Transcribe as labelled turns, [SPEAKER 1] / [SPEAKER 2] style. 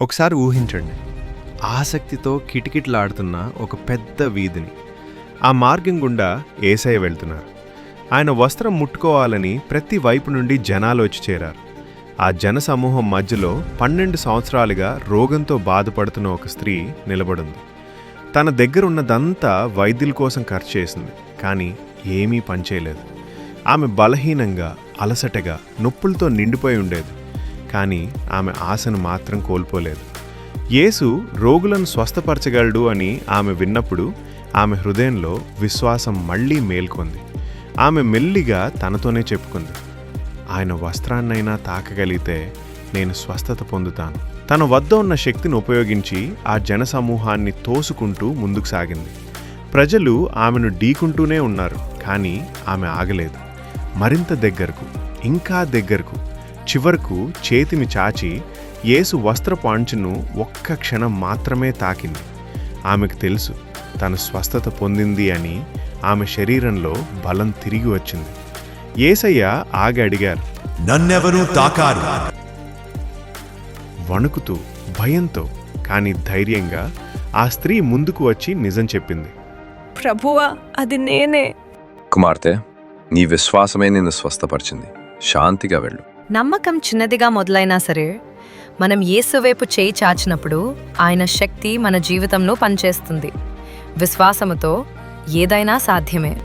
[SPEAKER 1] ఒకసారి ఊహించండి. ఆసక్తితో కిటకిటలాడుతున్న ఒక పెద్ద వీధిని. ఆ మార్గం గుండా ఏసయ్య వెళ్తున్నారు. ఆయన వస్త్రం ముట్టుకోవాలని ప్రతి వైపు నుండి జనాలు వచ్చి చేరారు. ఆ జన సమూహం మధ్యలో పన్నెండు సంవత్సరాలుగా రోగంతో బాధపడుతున్న ఒక స్త్రీ నిలబడింది. తన దగ్గర ఉన్నదంతా వైద్యుల కోసం ఖర్చు చేసింది కానీ ఏమీ పనిచేయలేదు. ఆమె బలహీనంగా అలసటగా నొప్పులతో నిండిపోయి ఉండేది. కానీ ఆమె ఆశను మాత్రం కోల్పోలేదు. యేసు రోగులను స్వస్థపరచగలడు అని ఆమె విన్నప్పుడు ఆమె హృదయంలో విశ్వాసం మళ్ళీ మేల్కొంది. ఆమె మెల్లిగా తనతోనే చెప్పుకుంది. ఆయన వస్త్రాన్నైనా తాకగలిగితే నేను స్వస్థత పొందుతాను. తన వద్ద ఉన్న శక్తిని ఉపయోగించి ఆ జనసమూహాన్ని తోసుకుంటూ ముందుకు సాగింది. ప్రజలు ఆమెను ఢీకుంటూనే ఉన్నారు కానీ ఆమె ఆగలేదు. మరింత దగ్గరకు ఇంకా దగ్గరకు చివరకు చేతిని చాచి యేసు వస్త్రపు అంచును ఒక్క క్షణం మాత్రమే తాకింది. ఆమెకు తెలుసు తను స్వస్థత పొందింది అని ఆమె శరీరంలో బలం తిరిగి వచ్చింది. ఏసయ్య ఆగి అడిగారు
[SPEAKER 2] నన్నెవరూ తాకారు?
[SPEAKER 1] వణుకుతూ భయంతో కానీ ధైర్యంగా ఆ స్త్రీ ముందుకు వచ్చి నిజం చెప్పింది.
[SPEAKER 3] ప్రభువా అది నేనే.
[SPEAKER 4] కుమార్తె నీ విశ్వాసమే నిన్ను స్వస్థపరిచింది. శాంతిగా వెళ్ళు.
[SPEAKER 5] నమ్మకం చిన్నదిగా మొదలైనా సరే మనం ఏసువైపు చేయి చాచినప్పుడు ఆయన శక్తి మన జీవితంలో పనిచేస్తుంది. విశ్వాసముతో ఏదైనా సాధ్యమే.